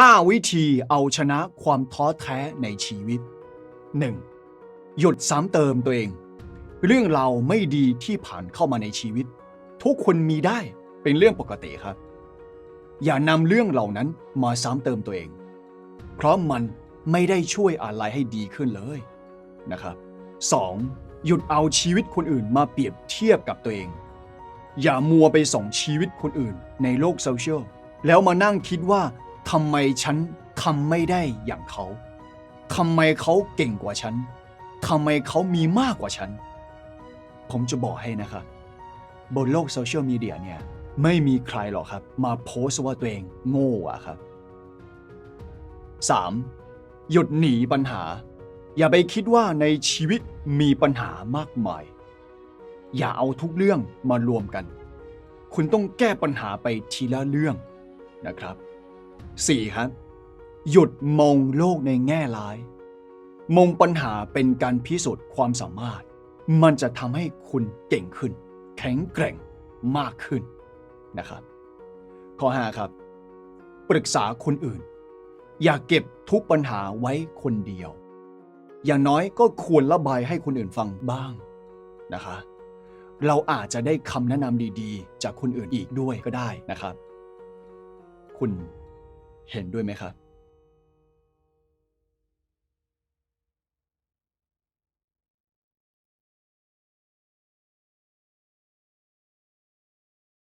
5 วิธีเอาชนะความท้อแท้ในชีวิต 1. หยุดซ้ำเติมตัวเอง เรื่องเราไม่ดีที่ผ่านเข้ามาในชีวิต ทุกคนมีได้เป็นเรื่องปกติครับ อย่านำเรื่องเหล่านั้นมาซ้ำเติมตัวเอง เพราะมันไม่ได้ช่วยอะไรให้ดีขึ้นเลยนะครับ 2. หยุดเอาชีวิตคนอื่นมาเปรียบเทียบกับตัวเอง อย่ามัวไปส่องชีวิตคนอื่นในโลกโซเชียลแล้วมานั่งคิดว่า ทำไมฉันทำไม่ได้อย่างเขาทำไมเขาเก่งกว่าฉันทำไมเขามีมากกว่าฉัน ผมจะบอกให้นะครับบนโลกโซเชียลมีเดียเนี่ยไม่มีใครหรอกครับ มาโพสต์ว่าตัวเองโง่อะครับ 3. หยุดหนีปัญหา อย่าไปคิดว่าในชีวิตมีปัญหามากมาย อย่าเอาทุกเรื่องมารวมกัน คุณต้องแก้ปัญหาไปทีละเรื่องนะครับ 4. ครับ หยุดมองโลกในแง่ร้าย มองปัญหาเป็นการพิสูจน์ความสามารถ มันจะทำให้คุณเก่งขึ้น แข็งแกร่งมากขึ้นนะครับ ข้อ 5 ครับ ปรึกษาคนอื่น อย่าเก็บทุกปัญหาไว้คนเดียว อย่างน้อยก็ควรระบายให้คนอื่นฟังบ้างนะคะ เราอาจจะได้คำแนะนำดีๆ จากคนอื่นอีกด้วยก็ได้นะครับ คุณ เห็นด้วยไหมครับ